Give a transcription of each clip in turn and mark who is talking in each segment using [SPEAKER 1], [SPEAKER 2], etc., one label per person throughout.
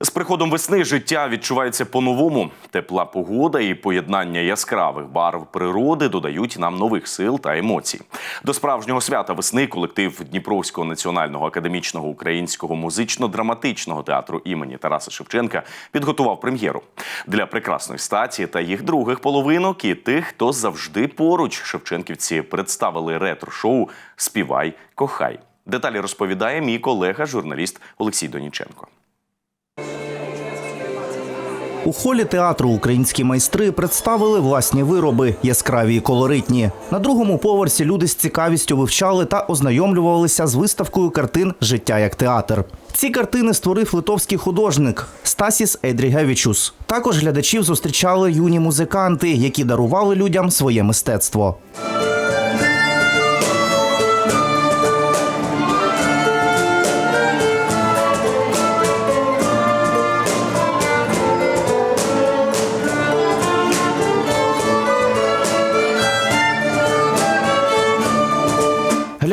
[SPEAKER 1] З приходом весни життя відчувається по-новому. Тепла погода і поєднання яскравих барв природи додають нам нових сил та емоцій. До справжнього свята весни колектив Дніпровського національного академічного українського музично-драматичного театру імені Тараса Шевченка підготував прем'єру для прекрасної статі та їх других половинок і тих, хто завжди поруч. Шевченківці представили ретро-шоу Співай, кохай. Деталі розповідає мій колега, журналіст Олексій Доніченко.
[SPEAKER 2] У холі театру українські майстри представили власні вироби, яскраві і колоритні. На другому поверсі люди з цікавістю вивчали та ознайомлювалися з виставкою картин Життя як театр. Ці картини створив литовський художник Стасіс Едрігевічус. Також глядачів зустрічали юні музиканти, які дарували людям своє мистецтво.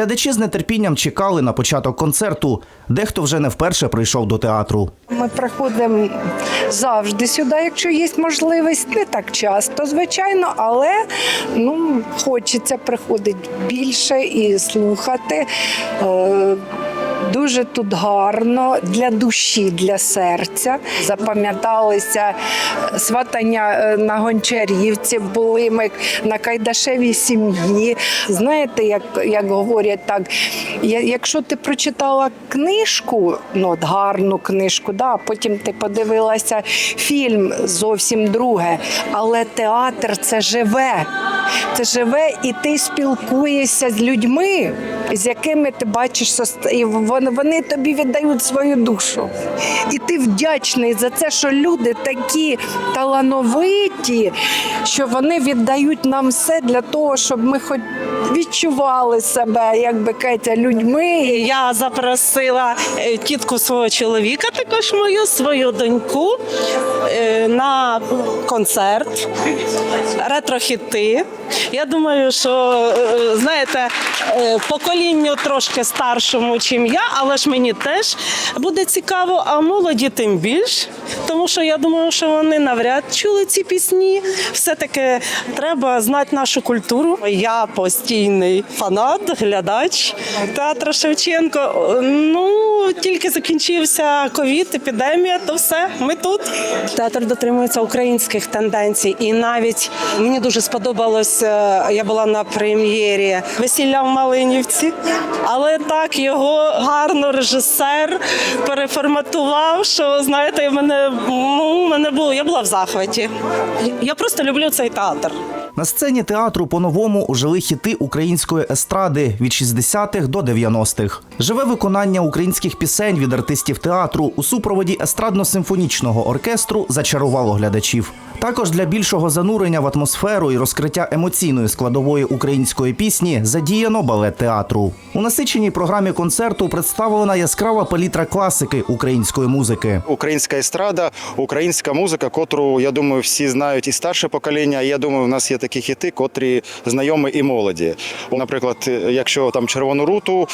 [SPEAKER 2] Глядачі з нетерпінням чекали на початок концерту. Дехто вже не вперше прийшов до театру.
[SPEAKER 3] Ми приходимо завжди сюди, якщо є можливість. Не так часто, звичайно, але ну, хочеться приходити більше і слухати. Дуже тут гарно для душі, для серця. Запам'яталися е, сватання е, на Гончарівці, були ми на Кайдашевій сім'ї. Знаєте, як, як говорять так, якщо ти прочитала книжку, ну от гарну книжку, да, потім ти подивилася фільм зовсім друге. Але театр це живе. Це живе, і ти спілкуєшся з людьми, з якими ти бачиш і вони тобі віддають свою душу. І ти вдячний за це, що люди такі талановиті, що вони віддають нам все для того, щоб ми хоч відчували себе, як би кажеться, людьми.
[SPEAKER 4] Я запросила е, тітку свого чоловіка, також мою свою доньку е, на концерт ретро-хіти. Я думаю, що е, знаєте, поколінню трошки старшому, чим я, але ж мені теж буде цікаво, а молоді тим більш. Тому що я думаю, що вони навряд чули ці пісні. Все-таки треба знати нашу культуру. Я постійний фанат, глядач театру Шевченко. Ну тільки закінчився ковід, епідемія, то все. Ми тут. Театр дотримується українських тенденцій, і навіть мені дуже сподобалось. е, Я була на прем'єрі весілля в Малинівці, але так його гарно режисер переформатував. Що знаєте, мене ну мене було. Я була в захваті. Я просто люблю цей театр.
[SPEAKER 2] На сцені театру по-новому ожили хіти української естради від 60-х до 90-х. Живе виконання українських пісень від артистів театру у супроводі естрадно-симфонічного оркестру зачарувало глядачів. Також для більшого занурення в атмосферу і розкриття емоційної складової української пісні задіяно балет театру. У насиченій програмі концерту представлена яскрава палітра класики української музики.
[SPEAKER 5] Українська естрада, українська музика, котру я думаю, всі знають і старше покоління. І я думаю, у нас є такі хіти, котрі знайомі і молоді. Наприклад, якщо там червону руту,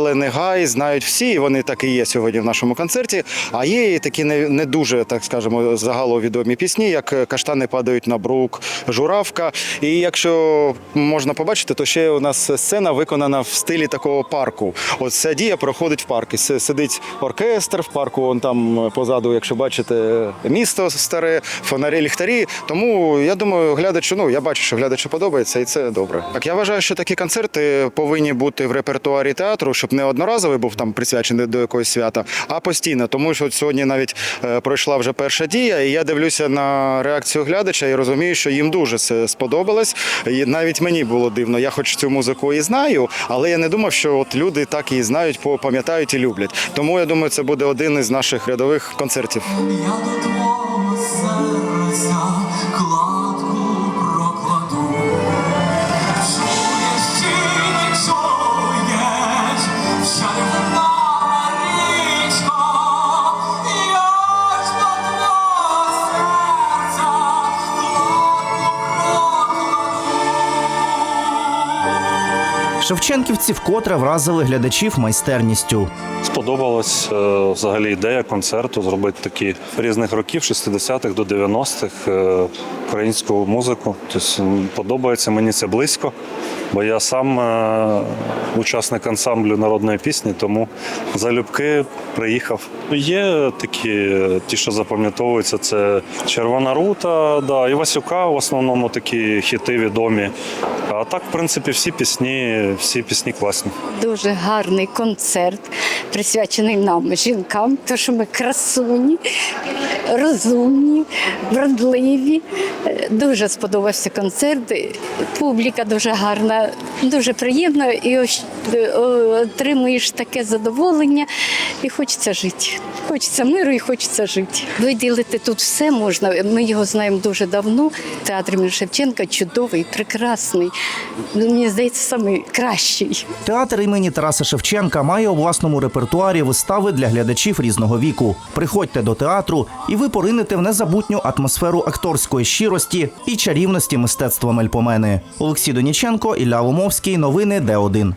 [SPEAKER 5] зелений гай знають всі, і вони так і є сьогодні в нашому концерті. А є і такі не, не дуже, так скажемо, загаловідомі пісні, як Каштани падають на брук, журавка. І якщо можна побачити, то ще у нас сцена виконана в стилі такого парку. От ця дія проходить в парку. Сидить оркестр в парку, он там позаду, якщо бачите, місто старе, фонарі, ліхтарі. Тому я думаю, глядачу, ну я бачу, що глядачу подобається, і це добре. Так я вважаю, що такі концерти повинні бути в репертуарі театру, щоб не одноразовий був там присвячений до якогось свята, а постійно. Тому що от сьогодні навіть е, пройшла вже перша дія, і я дивлюся на реакцію глядача і розумію, що їм дуже це сподобалось. І навіть мені було дивно. Я хоч цю музику і знаю, але я не думав, що от люди так її знають, пам'ятають і люблять. Тому я думаю, це буде один із наших рядових концертів.
[SPEAKER 6] Я до твого серця
[SPEAKER 2] Шевченківці вкотре вразили глядачів майстерністю.
[SPEAKER 7] Сподобалась е, взагалі ідея концерту зробити такі різних років, 60-х до 90-х, е, українську музику. Тобто подобається мені це близько, бо я сам е, учасник ансамблю народної пісні, тому залюбки приїхав. Є такі, ті, що запам'ятовуються, це Червона рута, да, і Васюка в основному такі хіти відомі. А так, в принципі, всі пісні, всі пісні класні.
[SPEAKER 8] Дуже гарний концерт, присвячений нам, жінкам, тому що ми красуні, розумні, вродливі. Дуже сподобався концерт. Публіка дуже гарна, дуже приємно і е, отримуєш таке задоволення, і хочеться жити. Хочеться миру і хочеться жити. Виділити тут все можна. Ми його знаємо дуже давно. Театр імені Шевченка чудовий, прекрасний. Мені здається, найкращий.
[SPEAKER 2] Театр імені Тараса Шевченка має у власному репертуарі вистави для глядачів різного віку. Приходьте до театру, і ви поринете в незабутню атмосферу акторської щирості і чарівності мистецтва Мельпомени. Олексій Доніченко, Ілля Ломовський. Новини Д1.